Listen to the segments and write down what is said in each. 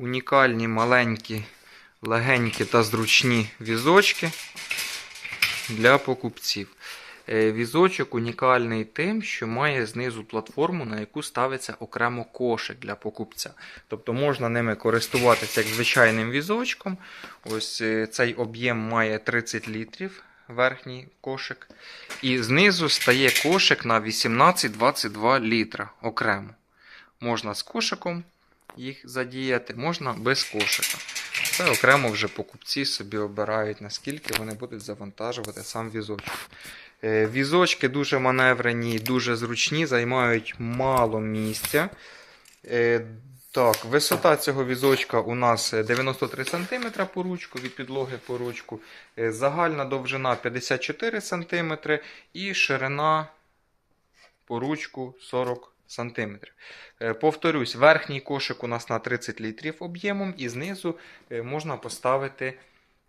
унікальні, маленькі, легенькі та зручні візочки для покупців. Е, Візочок унікальний тим, що має знизу платформу, на яку ставиться окремо кошик для покупця. Тобто можна ними користуватися як звичайним візочком. Ось е, цей об'єм має 30 літрів, верхній кошик. І знизу стає кошик на 18-22 літра окремо. Можна з кошиком їх задіяти, можна без кошика. Це окремо вже покупці собі обирають, наскільки вони будуть завантажувати сам візочок. Е, Візочки дуже маневрені, дуже зручні, займають мало місця. Е, Так, висота цього візочка у нас 93 см по ручку від підлоги по ручку. Е, Загальна довжина 54 см і ширина по ручку 40 см. Повторюсь, верхній кошик у нас на 30 літрів об'ємом, і знизу е, можна поставити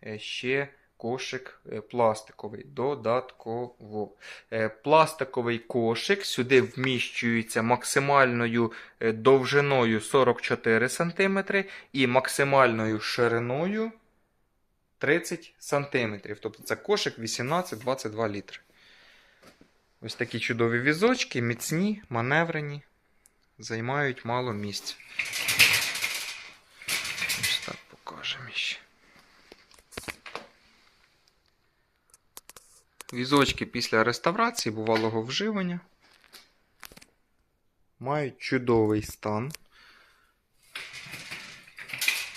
е, ще кошик е, пластиковий додатково. Е, Пластиковий кошик сюди вміщується максимальною е, довжиною 44 см і максимальною шириною 30 см. Тобто це кошик 18-22 літри. Ось такі чудові візочки, міцні, маневрені, займають мало місця. Ось так покажемо ще. Візочки після реставрації бувалого вживання мають чудовий стан.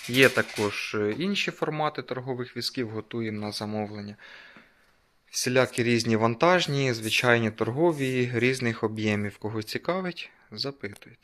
Є також е, інші формати торгових візків, готуємо на замовлення. Всілякі різні вантажні, звичайні торгові, різних об'ємів. Кого цікавить, запитуйте.